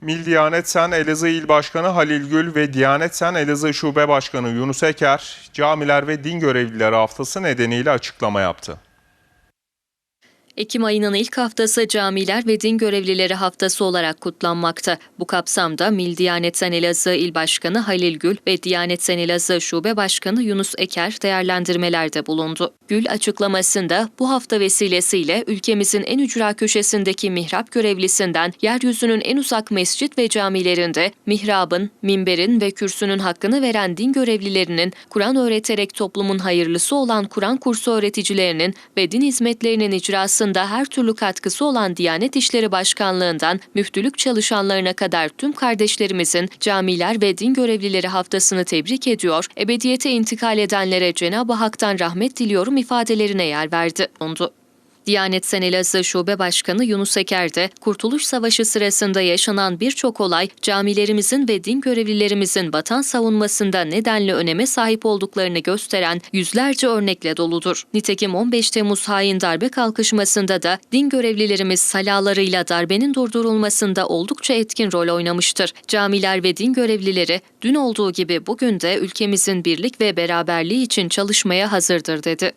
Mil Diyanet Sen Elazığ İl Başkanı Halil Gül ve Diyanet Sen Elazığ Şube Başkanı Yunus Eker, camiler ve din görevlileri haftası nedeniyle açıklama yaptı. Ekim ayının ilk haftası Camiler ve Din Görevlileri Haftası olarak kutlanmakta. Bu kapsamda Mil Diyanetsen Elazığ İl Başkanı Halil Gül ve Diyanetsen Elazığ Şube Başkanı Yunus Eker değerlendirmelerde bulundu. Gül açıklamasında bu hafta vesilesiyle ülkemizin en ücra köşesindeki mihrap görevlisinden yeryüzünün en uzak mescit ve camilerinde mihrabın, minberin ve kürsünün hakkını veren din görevlilerinin Kur'an öğreterek toplumun hayırlısı olan Kur'an kursu öğreticilerinin ve din hizmetlerinin icrasında her türlü katkısı olan Diyanet İşleri Başkanlığından müftülük çalışanlarına kadar tüm kardeşlerimizin camiler ve din görevlileri haftasını tebrik ediyor, ebediyete intikal edenlere Cenab-ı Hak'tan rahmet diliyorum ifadelerine yer verdi. Ondu. Diyanet Sen Elazığ Şube Başkanı Yunus Eker de Kurtuluş Savaşı sırasında yaşanan birçok olay camilerimizin ve din görevlilerimizin vatan savunmasında nedenli öneme sahip olduklarını gösteren yüzlerce örnekle doludur. Nitekim 15 Temmuz hain darbe kalkışmasında da din görevlilerimiz salalarıyla darbenin durdurulmasında oldukça etkin rol oynamıştır. Camiler ve din görevlileri dün olduğu gibi bugün de ülkemizin birlik ve beraberliği için çalışmaya hazırdır dedi.